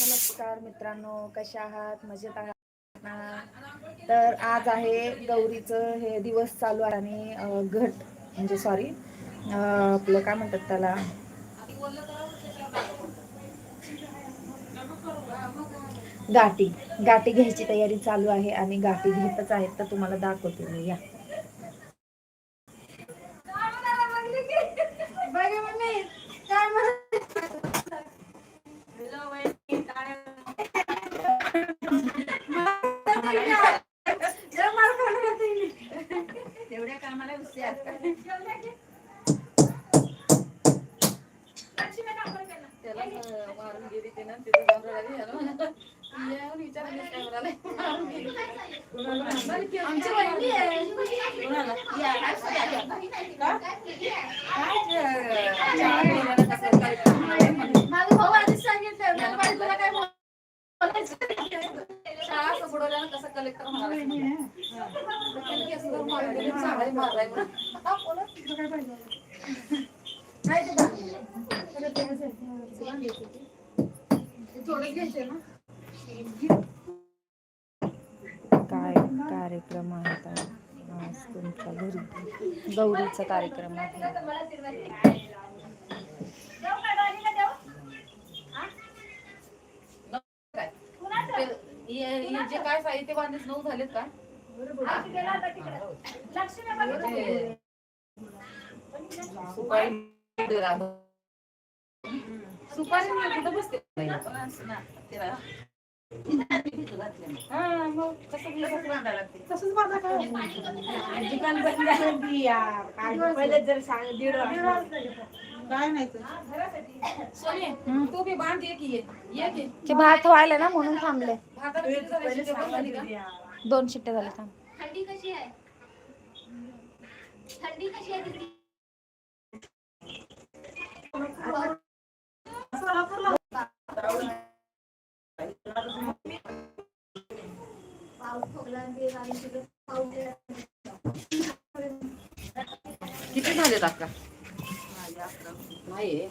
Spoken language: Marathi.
नमस्कार मित्रांनो कशा आहात? मजेत आहात? ना तर आज आहे गौरीचं हे दिवस चालू आहे आणि घट. म्हणजे सॉरी आपलं काय म्हणतात त्याला? गाठी. गाठी घ्यायची तयारी चालू आहे आणि गाठी घेतच आहेत तर तुम्हाला दाखवते. मी या. त्याला मारून गेली ते ना, तिथं विचारलं हा. थोडं घ्यायचे ना. काय कार्यक्रम आहे आता? आज तुमच्या घरी गौरीचा कार्यक्रम आहे काय? ते- हे- जे काय साहित्य बांधलेत नऊ झालेत का? सुपारी सुपारी कुठं बसते हा? तसंच माझा काय दुकान बंद आहे की पहिले जर सांग दीड वाजता काय नाही सोनी, तू बी बाँध ये. की ये. ये ते भात व्हायला ना म्हणून थांबले. भाताला किती झाले? शिट्टे पण झाली का? दोन शिट्टे झाले थांब. थंडी कशी आहे? थंडी कशी आहे तिकडे? पाऊस खोकला आणि तिकडे पाऊस किती झालेत 哎